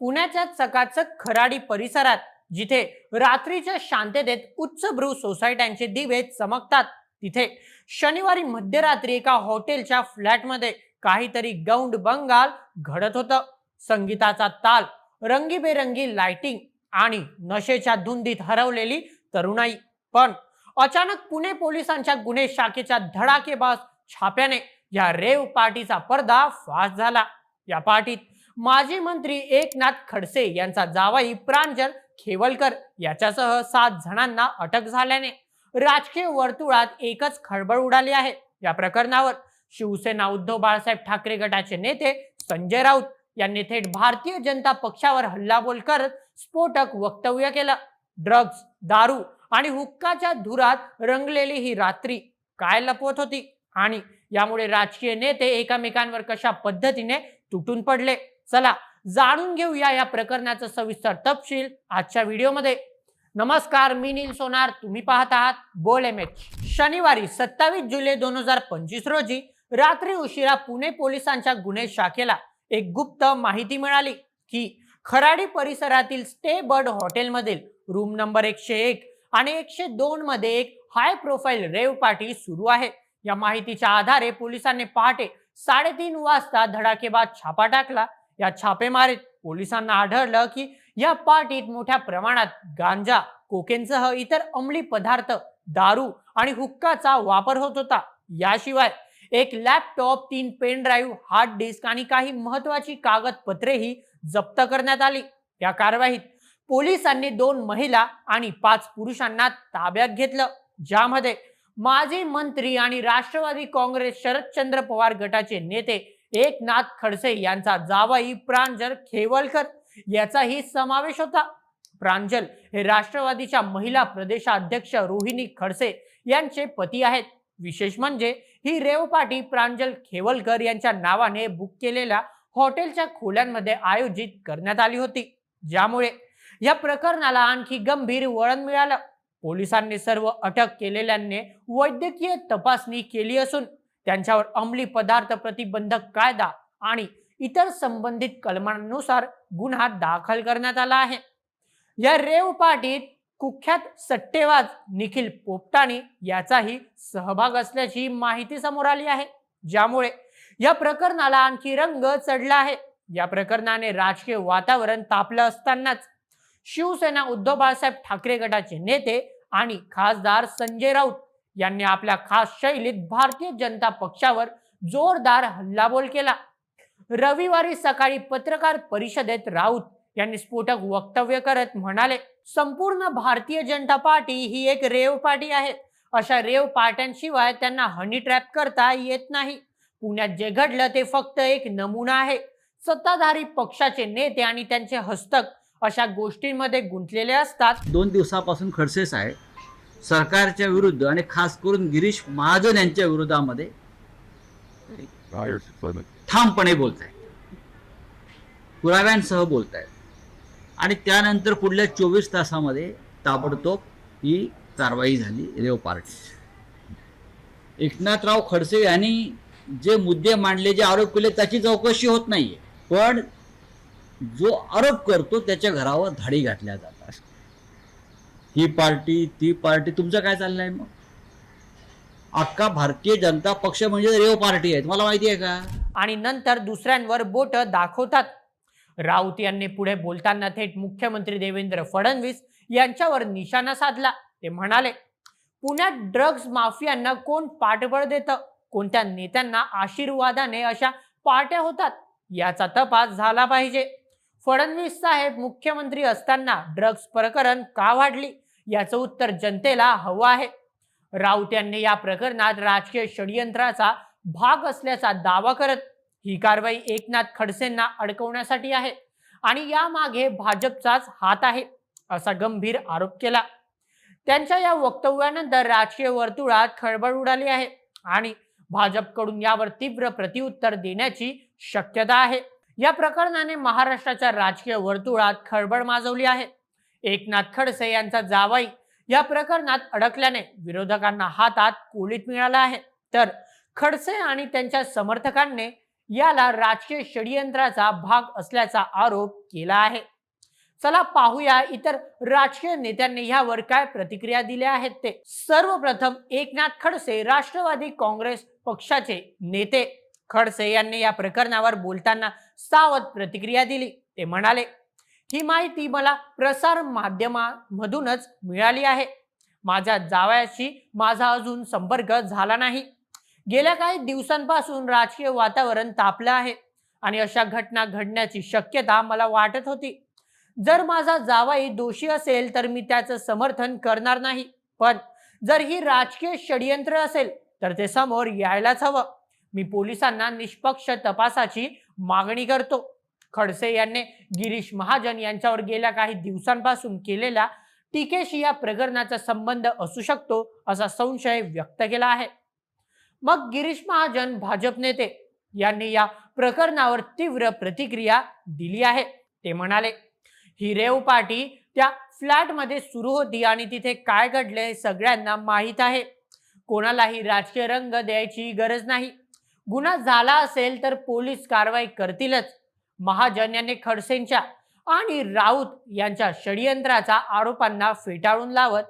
पुण्याच्या चकाचक खराडी परिसरात जिथे रात्रीच्या शांततेत उच्चभ्रू सोसायट्यांचे दिवे चमकतात. तिथे शनिवारी मध्यरात्री एका हॉटेलच्या फ्लॅटमध्ये काहीतरी गौंड बंगाल घडत होतं. संगीताचा ताल रंगीबेरंगी लाइटिंग आणि नशेच्या धुंदीत हरवलेली तरुणाई. पण अचानक पुणे पोलिसांच्या गुन्हे शाखेच्या धडाकेबाज छाप्याने या रेव पार्टीचा पडदा फास झाला. या पार्टीत माजी मंत्री एकनाथ खडसे यांचा जावाई प्रांजल खेवलकर याच्यासह सात जणांना अटक झाल्याने राजकीय वर्तुळात एकच खळबळ उडाली आहे. या प्रकरणावर शिवसेना उद्धव बाळासाहेब ठाकरे गटाचे नेते संजय राऊत यांनी थेट भारतीय जनता पक्षावर हल्लाबोल करत स्फोटक वक्तव्य केलं. ड्रग्ज दारू आणि हुक्काच्या धुरात रंगलेली ही रात्री काय लपवत होती? आणि यामुळे राजकीय नेते एकमेकांवर कशा पद्धतीने तुटून पडले? चला जाणून घेऊया या प्रकरणाचं सविस्तर तपशील आजच्या व्हिडिओमध्ये. नमस्कार मी नील सोनार. तुम्ही पाहत आहात बोल एम एच शनिवारी सत्तावीस जुलै दोन हजार पंचवीस रोजी रात्री उशिरा पुणे पोलिसांच्या गुन्हे शाखेला एक गुप्त माहिती मिळाली की खराडी परिसरातील स्टे बर्ड हॉटेलमधील रूम नंबर एकशे एक आणि एकशे दोन मध्ये एक हाय प्रोफाईल रेव पार्टी सुरू आहे. या माहितीच्या आधारे पोलिसांनी पहाटे साडेतीन वाजता धडाकेबाद छापा टाकला या छापेमारीत पोलिसांना आढळलं की या पार्टीत मोठ्या प्रमाणात गांजा कोकेनसह इतर अंमली पदार्थ दारू आणि हुक्काचा वापर होत होता. याशिवाय एक लॅपटॉप तीन पेन ड्राईव्ह हार्ड डिस्क आणि काही महत्वाची कागदपत्रेही जप्त करण्यात आली. या कारवाईत पोलिसांनी दोन महिला आणि पाच पुरुषांना ताब्यात घेतलं ज्यामध्ये माजी मंत्री आणि राष्ट्रवादी काँग्रेस शरदचंद्र पवार गटाचे नेते एकनाथ खडसे यांचा जावाई प्रांजल खेवलकर याचाही समावेश होता. प्रांजल हे राष्ट्रवादीच्या महिला प्रदेशाध्यक्ष रोहिणी खडसे यांचे पती आहेत. विशेष म्हणजे ही रेवपाटी प्रांजल खेवलकर यांच्या नावाने बुक केलेल्या हॉटेलच्या खोल्यांमध्ये आयोजित करण्यात आली होती. ज्यामुळे या प्रकरणाला आणखी गंभीर वळण मिळालं. पोलिसांनी सर्व अटक केलेल्यांनी वैद्यकीय तपासणी केली असून त्यांच्यावर अंमली पदार्थ प्रतिबंधक कायदा आणि इतर संबंधित कलमांनुसार गुन्हा दाखल करण्यात आला आहे. या रेव पार्टीत कुख्यात सट्टेवाज निखिल पोपटाणी याचाही सहभाग असल्याची माहिती समोर आली आहे. ज्यामुळे या प्रकरणाला आणखी रंग चढला आहे. या प्रकरणाने राजकीय वातावरण तापलं असतानाच शिवसेना उद्धव बाळासाहेब ठाकरे गटाचे नेते आणि खासदार संजय राऊत यांनी आपल्या खास शैलीत भारतीय जनता पक्षावर जोरदार हल्लाबोल केला. रविवारी सकाळी पत्रकार परिषदेत राऊत यांनी स्फोटक वक्तव्य करत म्हणाले संपूर्ण भारतीय जनता पार्टी ही एक रेव पार्टी आहे. अशा रेव पार्ट्यांशिवाय त्यांना हनी ट्रॅप करता येत नाही. पुण्यात जे घडलं ते फक्त एक नमुना आहे. सत्ताधारी पक्षाचे नेते आणि त्यांचे हस्तक अशा गोष्टींमध्ये गुंतलेले असतात. दोन दिवसापासून खडसे साहेब सरकारच्या विरुद्ध आणि खास करून गिरीश महाजन यांच्या विरोधामध्ये. ठामपणे बोलत आहेत पुराव्यांसह बोलत आहेत आणि त्यानंतर पुढल्या चोवीस तासामध्ये ताबडतोब ही कारवाई झाली रेव पार्टी. एकनाथराव खडसे यांनी जे मुद्दे मांडले जे आरोप केले त्याची चौकशी होत नाहीये. पण जो आरोप करतो त्याच्या घरावर धाडी घातल्या जातात. ही पार्टी ती पार्टी तुमचं काय चाललंय मग? अख्खा भारतीय जनता पक्ष म्हणजे रेव पार्टी आहे. तुम्हाला माहिती आहे का? आणि नंतर दुसऱ्यांवर बोट दाखवतात. राऊत यांनी पुढे बोलताना थेट मुख्यमंत्री देवेंद्र फडणवीस यांच्यावर निशाणा साधला. ते म्हणाले पुण्यात ड्रग्ज माफियांना कोण पाठबळ देतं? कोणत्या नेत्यांना आशीर्वादाने अशा पार्ट्या होतात? याचा तपास झाला पाहिजे. फडणवीस साहेब मुख्यमंत्री असताना ड्रग्ज प्रकरण का वाढली? याचं उत्तर जनतेला हवं आहे. राऊत यांनी या प्रकरणात राजकीय षडयंत्राचा भाग असल्याचा दावा करत ही कारवाई एकनाथ खडसेंना अडकवण्यासाठी आहे आणि यामागे भाजपचाच हात आहे असा गंभीर आरोप केला. त्यांच्या या वक्तव्यानंतर राजकीय वर्तुळात खळबळ उडाली आहे आणि भाजपकडून यावर तीव्र प्रतिउत्तर देण्याची शक्यता आहे. या प्रकरणाने महाराष्ट्राच्या राजकीय वर्तुळात खळबळ माजवली आहे. एकनाथ खडसे यांचा जावाई या प्रकरणात अडकल्याने विरोधकांना हातात कोलीत मिळाला आहे. तर खडसे आणि त्यांच्या समर्थकांनी याला राजकीय षडयंत्राचा भाग असल्याचा आरोप केला आहे. चला पाहूया इतर राजकीय नेत्यांनी यावर काय प्रतिक्रिया दिल्या आहेत ते. सर्वप्रथम एकनाथ खडसे राष्ट्रवादी काँग्रेस पक्षाचे नेते. खडसे यांनी या प्रकरणावर बोलताना सावध प्रतिक्रिया दिली. ते म्हणाले ही माहिती मला प्रसार माध्यमामधूनच मिळाली आहे. माझ्या जावयाशी माझा अजून संपर्क झाला नाही. गेल्या काही दिवसांपासून राजकीय वातावरण तापलं आहे आणि अशा घटना घडण्याची शक्यता मला वाटत होती. जर माझा जावाई दोषी असेल तर मी त्याचं समर्थन करणार नाही. पण जर ही राजकीय षडयंत्र असेल तर ते समोर यायलाच हवं. मी पोलिसांना निष्पक्ष तपासाची मागणी करतो. खडसे यांनी गिरीश महाजन यांच्यावर गेल्या काही दिवसांपासून केलेल्या टीकेशी या प्रकरणाचा संबंध असू शकतो असा संशय व्यक्त केला आहे. मग गिरीश महाजन भाजप नेते यांनी या प्रकरणावर तीव्र प्रतिक्रिया दिली आहे. ते म्हणाले ही रेव पार्टी त्या फ्लॅटमध्ये सुरू होती आणि तिथे काय घडले सगळ्यांना माहीत आहे. कोणालाही राजकीय रंग द्यायची गरज नाही. गुन्हा झाला असेल तर पोलीस कारवाई करतीलच. महाजन यांनी खडसेंच्या आणि राऊत यांच्या षडयंत्राचा आरोपांना फेटाळून लावत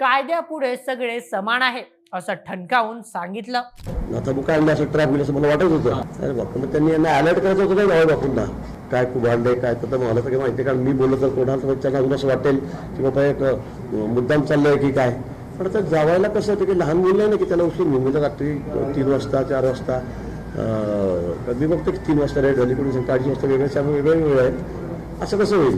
कायद्यापुढे सगळे समान आहे असं ठणकावून सांगितलं. आता मग काय असं ट्रॅप असं मला वाटत होतं. अरे मग त्यांनी यांना अलर्ट करायचं होतं बापूंना? काय खूप काय तर मला सगळं माहिती कारण मी बोललं तर कोणाला त्यांना अजून असं वाटेल की बाबा एक मुद्दाम चाललंय की काय. पण आता जावायला कसं होतं की लहान मुलं आहे ना की त्याला उशीर निघून रात्री तीन वाजता चार वाजता मी बघतो की तीन वाजता रेड झाली कोणी सांगतं अडीच वाजता वेगळे चार वेगळे वेळ आहेत असं कसं होईल?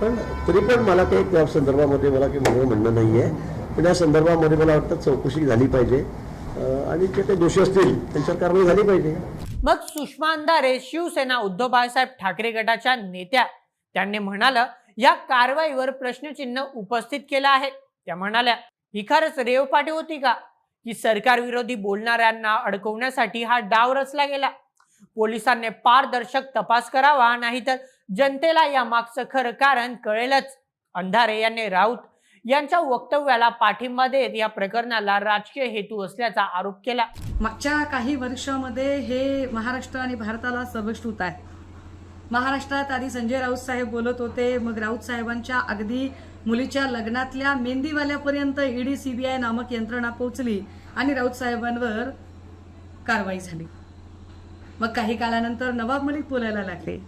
पण तरी पण मला काही त्या संदर्भामध्ये मला काही म्हणणं म्हणणं नाही आहे पण या संदर्भामध्ये मला वाटतं चौकशी झाली पाहिजे. आणि जे काही दोषी असतील त्यांच्यावर कारवाई झाली पाहिजे. मग सुषमा अंधारे शिवसेना उद्धव बाळासाहेब ठाकरे गटाच्या नेत्या. त्यांनी म्हणालं या कारवाईवर प्रश्नचिन्ह उपस्थित केलं आहे. त्या म्हणाल्या ही खरंच रेव पाठी होती का? की सरकार विरोधी बोलणाऱ्यांना अडकवण्यासाठी हा डाव रचला गेला. पोलिसांनी पारदर्शक तपास करावा नाहीतर जनतेला या मागचं खरं कारण कळेलच. अंधारे यांनी राऊत यांच्या वक्तव्याला पाठिंबा देत या प्रकरणाला राजकीय हेतू असल्याचा आरोप केला. मागच्या काही वर्षामध्ये हे महाराष्ट्र आणि भारताला सर्वश्रुत आहे. महाराष्ट्रात आधी संजय राऊत साहेब बोलत होते मग राऊत साहेबांच्या अगदी मुलीच्या लग्नातल्या मेहंदीवाल्यापर्यंत ईडी सीबीआय नामक यंत्रणा पोहोचली आणि राऊत साहेबांवर कारवाई झाली. मग काही काळानंतर नवाब मलिक बोलायला लागले.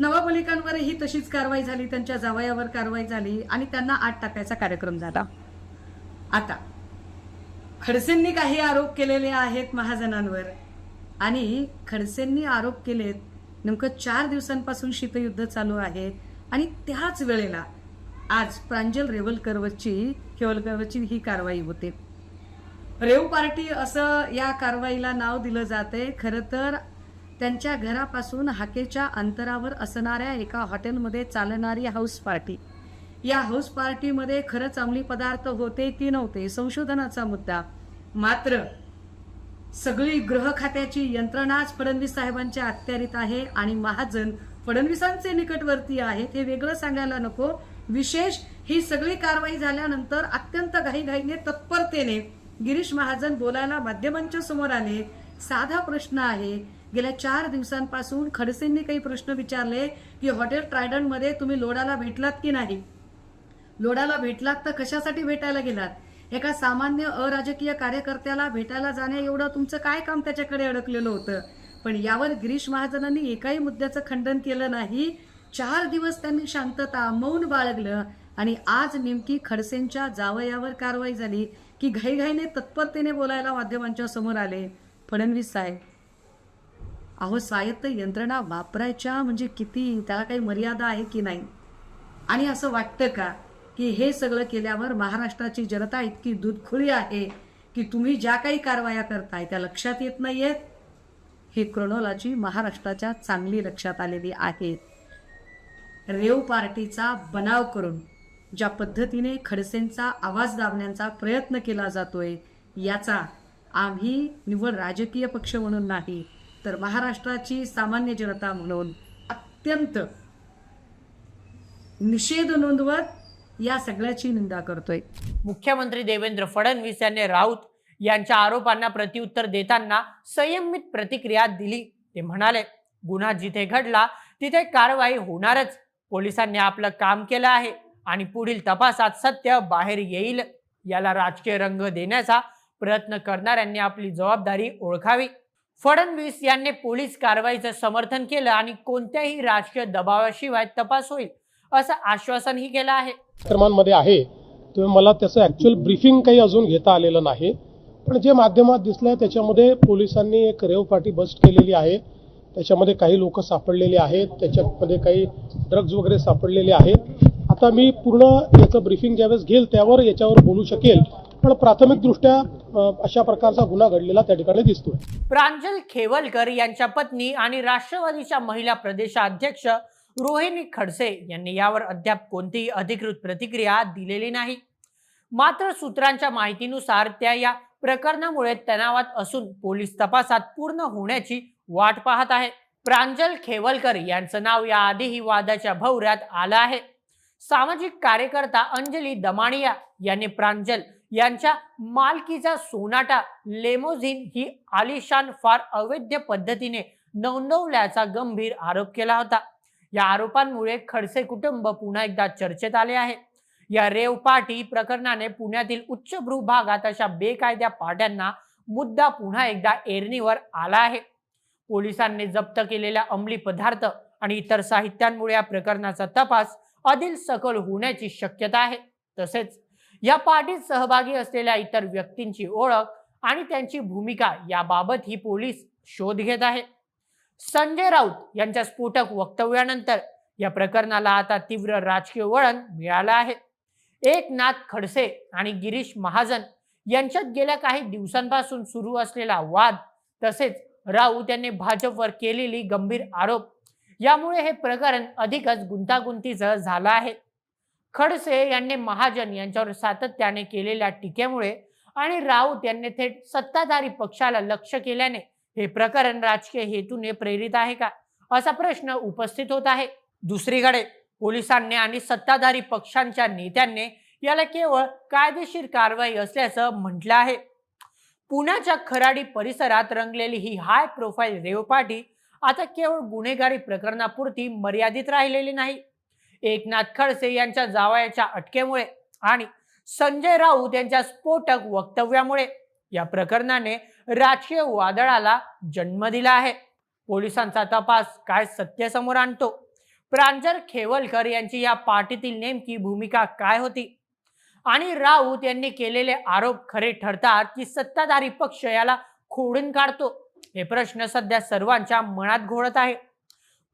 नवाब मलिकांवरही तशीच कारवाई झाली त्यांच्या जावयावर कारवाई झाली आणि त्यांना आत टाकायचा कार्यक्रम झाला. आता खडसेंनी काही आरोप केलेले आहेत महाजनांवर आणि खडसेंनी आरोप केलेत नेमकं चार दिवसांपासून शीतयुद्ध चालू आहे आणि त्याच वेळेला आज प्रांजल रेवलकरवरची केवलकरवरची ही कारवाई होते. रेव पार्टी असं या कारवाईला नाव दिलं जाते खरं तर त्यांच्या घरापासून हाकेच्या अंतरावर असणाऱ्या एका हॉटेलमध्ये चालणारी हाऊस पार्टी. या हाऊस पार्टीमध्ये खरंच अंमली पदार्थ होते की नव्हते संशोधनाचा मुद्दा. मात्र सगळी गृह खात्याची यंत्रणाच फडणवीस साहेबांच्या अखत्यारीत आहे आणि महाजन फडणवीसांचे निकटवर्ती आहेत हे वेगळं सांगायला नको. विशेष ही सगळी कारवाई झाल्यानंतर अत्यंत घाईघाईने तत्परतेने गिरीश महाजन बोलायला माध्यमांच्या समोर आले. साधा प्रश्न आहे. गेल्या चार दिवसांपासून खडसेंनी काही प्रश्न विचारले की हॉटेल ट्रायडनमध्ये तुम्ही लोडाला भेटलात की नाही? लोडाला भेटलात तर कशासाठी भेटायला गेलात? एका सामान्य अराजकीय कार्यकर्त्याला भेटायला जाण्या एवढं तुमचं काय काम त्याच्याकडे अडकलेलं होतं? पण यावर गिरीश महाजनांनी एकाही मुद्द्याचं खंडन केलं नाही. चार दिवस त्यांनी शांतता मौन बाळगलं आणि आज नेमकी खडसेंच्या जावयावर कारवाई झाली. की घाईघाईने तत्परतेने बोलायला माध्यमांच्या समोर आले. फडणवीस साहेब अहो स्वायत्त यंत्रणा वापरायच्या म्हणजे किती? त्याला काही मर्यादा आहे की नाही? आणि असं वाटतं का की हे सगळं केल्यावर महाराष्ट्राची जनता इतकी दुधखुळी आहे की तुम्ही ज्या काही कारवाया करताय त्या लक्षात येत नाही आहेत ही क्रोनॉलॉजी महाराष्ट्राच्या चांगली लक्षात आलेली आहे. रेव पार्टीचा बनाव करून ज्या पद्धतीने खडसेंचा आवाज दाबण्याचा प्रयत्न केला जातोय याचा आम्ही निव्वळ राजकीय पक्ष म्हणून नाही तर महाराष्ट्राची सामान्य जनता म्हणून अत्यंत निषेध नोंदवत या सगळ्याची निंदा करतोय. मुख्यमंत्री देवेंद्र फडणवीस यांनी राऊत यांच्या आरोपांना प्रत्युत्तर देताना संयमित प्रतिक्रिया दिली. ते म्हणाले गुन्हा जिथे घडला तिथे कारवाई होणारच. पोलिसांनी आपलं काम केलं आहे. आणि पुढील तपासात सत्य बाहेर येईल याला राजकीय रंग देण्याचा प्रयत्न करणाऱ्यांनी आपली जबाबदारी ओळखावी. फडणवीस यांनी पोलीस कारवाईचं समर्थन केलं आणि कोणत्याही राजकीय दबावाशिवाय तपास होईल असं आश्वासनही केलं आहे. क्रमांमध्ये आहे. तुम्ही मला त्याचं ॲक्च्युअल ब्रीफिंग काही अजून घेता आलेलं नाही. पण जे माध्यमात दिसलं त्याच्यामध्ये पोलिसांनी एक रेव पार्टी बस्ट केलेली आहे. त्याच्यामध्ये काही लोक सापडलेले आहेत. त्याच्यामध्ये काही ड्रग्ज वगैरे सापडलेले आहेत. आता मी पूर्ण याचं ब्रीफिंग ज्यावेळेस घेईल त्यावर याच्यावर बोलू शकेल. पण प्राथमिकदृष्ट्या अशा प्रकारचा गुन्हा घडलेला त्या ठिकाणी दिसतोय. प्रांजल खेवलकर यांच्या पत्नी आणि राष्ट्रवादीच्या महिला प्रदेशाध्यक्ष रोहिणी खडसे यांनी यावर अद्याप कोणतीही अधिकृत प्रतिक्रिया दिलेली नाही. मात्र सूत्रांच्या माहितीनुसार त्या या प्रकरणामुळे तणावात असून पोलीस तपासात पूर्ण होण्याची वाट पाहत आहे प्रांजल खेवलकर यांचं नाव याआधीही वादाच्या भवऱ्यात आलं आहे. सामाजिक कार्यकर्ता अंजली दमाणिया यांनी प्रांजल यांच्या मालकीचा सोनाटा लेमोझिन ही आलिशान फार अवैध पद्धतीने नोंदवल्याचा गंभीर आरोप केला होता. या आरोपांमुळे खडसे कुटुंब पुन्हा एकदा चर्चेत आले आहे. या रेव पार्टी प्रकरणाने पुण्यातील उच्च भूभागात अशा बेकायद्या पाट्यांना मुद्दा पुन्हा एकदा एरणीवर आला आहे. पोलिसांनी जप्त केलेल्या अंमली पदार्थ आणि इतर साहित्यांमुळे या प्रकरणाचा तपास अधिक सखोल होण्याची शक्यता आहे. तसेच या पार्टीत सहभागी असलेल्या इतर व्यक्तींची ओळख आणि त्यांची भूमिका याबाबत ही पोलीस शोध घेत आहे. संजय राऊत यांच्या स्फोटक वक्तव्यानंतर या प्रकरणाला आता तीव्र राजकीय वळण मिळालं आहे. एकनाथ खडसे आणि गिरीश महाजन यांच्यात गेल्या काही दिवसांपासून सुरू असलेला वाद तसेच राऊत यांनी भाजपवर केलेली गंभीर आरोप यामुळे हे प्रकरण अधिकच गुंतागुंतीचं झालं आहे. खडसे यांनी महाजन यांच्यावर सातत्याने केलेल्या टीकेमुळे आणि राऊत यांनी थेट सत्ताधारी पक्षाला लक्ष केल्याने हे प्रकरण राजकीय हेतूने प्रेरित आहे का? असा प्रश्न उपस्थित होत आहे. दुसरीकडे पोलिसांनी आणि सत्ताधारी पक्षांच्या नेत्यांनी याला केवळ कायदेशीर कारवाई असल्याचं म्हटलं आहे. पुण्याच्या खराडी परिसरात रंगलेली ही हाय प्रोफाईल रेव आता केवळ गुन्हेगारी प्रकरणापुरती मर्यादित राहिलेली नाही. एकनाथ खडसे यांच्या जावयाच्या अटकेमुळे आणि संजय राऊत यांच्या स्फोटक वक्तव्यामुळे या प्रकरणाने राजकीय वादळाला जन्म दिला आहे. पोलिसांचा तपास काय सत्य समोर आणतो? प्रांजल खेवलकर यांची या पार्टीतील नेमकी भूमिका काय होती? आणि राऊत यांनी केलेले आरोप खरे ठरतात की सत्ताधारी पक्ष याला खोडून काढतो? हे प्रश्न सध्या सर्वांच्या मनात घोळत आहे.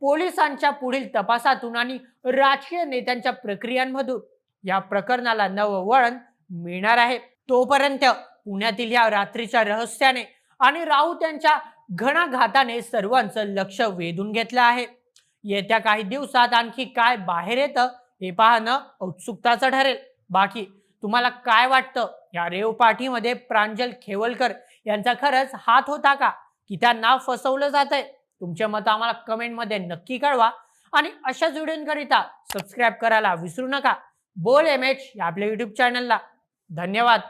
पोलिसांच्या पुढील तपासातून आणि राजकीय नेत्यांच्या प्रक्रियांमधून या प्रकरणाला नवं वळण मिळणार आहे. तोपर्यंत पुण्यातील या रात्रीच्या रहस्याने आणि राऊत यांच्या घणाघाताने सर्वांचं लक्ष वेधून घेतलं आहे. येत्या काही दिवसात आणखी काय बाहेर येतं हे पाहणं औत्सुकताचं ठरेल. बाकी तुम्हाला काय वाटतं? या रेव पाठीमध्ये प्रांजल खेवलकर यांचा खरंच हात होता का? की त्यांना फसवलं जात आहे तुमचे मत आम्हाला कमेंटमध्ये नक्की कळवा. आणि अशाच व्हिडिओंकरिता सबस्क्राईब करायला विसरू नका. बोल एम एच या आपल्या युट्यूब चॅनलला धन्यवाद.